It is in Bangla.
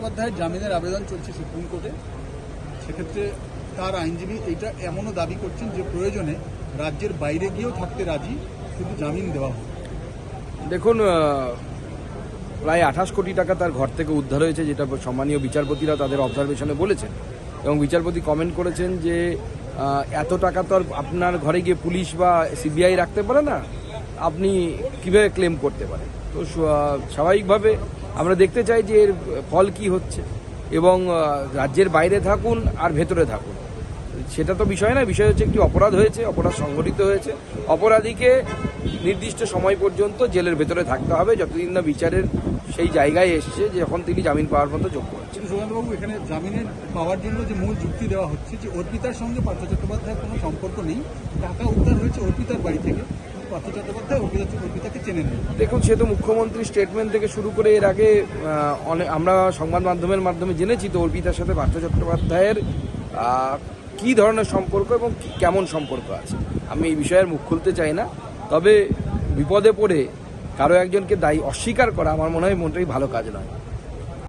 চট্টোপাধ্যায়ের জামিনের আবেদন চলছে সুপ্রিম কোর্টে। সেক্ষেত্রে তার আইনজীবী এইটা এমনও দাবি করছেন যে প্রয়োজনে রাজ্যের বাইরে গিয়েও থাকতে রাজি, কিন্তু জামিন দেওয়া হোক দেখুন প্রায় আঠাশ কোটি টাকা তার ঘর থেকে উদ্ধার হয়েছে, যেটা সম্মানীয় বিচারপতিরা তাদের অবজারভেশনে বলেছেন। এবং বিচারপতি কমেন্ট করেছেন যে এত টাকা তো আর আপনার ঘরে গিয়ে পুলিশ বা সিবিআই রাখতে পারে না? আপনি কীভাবে ক্লেম করতে পারেন? তো স্বাভাবিকভাবে আমরা দেখতে চাই যে এর ফল কি হচ্ছে এবং রাজ্যের বাইরে থাকুন আর ভেতরে থাকুন। সেটা তো বিষয় না, বিষয় হচ্ছে একটি অপরাধ হয়েছে, অপরাধ সংঘটিত হয়েছে। অপরাধীকে নির্দিষ্ট সময় পর্যন্ত জেলের ভেতরে থাকতে হবে, যতদিন না বিচারের সেই জায়গায় এসছে যখন তিনি জামিন পাওয়ার মতো যোগ্য হচ্ছে। কিন্তু এখানে জামিনের পাওয়ার জন্য যে মূল যুক্তি দেওয়া হচ্ছে যে অর্পিতার সঙ্গে পার্থ চট্টোপাধ্যায়ের কোনো সম্পর্ক নেই, টাকা উদ্ধার হয়েছে অর্পিতার বাড়ি থেকে। দেখুন, সে তো মুখ্যমন্ত্রী স্টেটমেন্ট থেকে শুরু করে এর আগে আমরা সংবাদ মাধ্যমের মাধ্যমে জেনেছি তো অর্পিতার সাথে পার্থ চট্টোপাধ্যায়ের কী ধরনের সম্পর্ক এবং কেমন সম্পর্ক আছে। আমি এই বিষয়ের মুখ খুলতে চাই না, তবে বিপদে পড়ে কারও একজনকে দায়ী অস্বীকার করা আমার মনে হয় মোটেই ভালো কাজ নয়।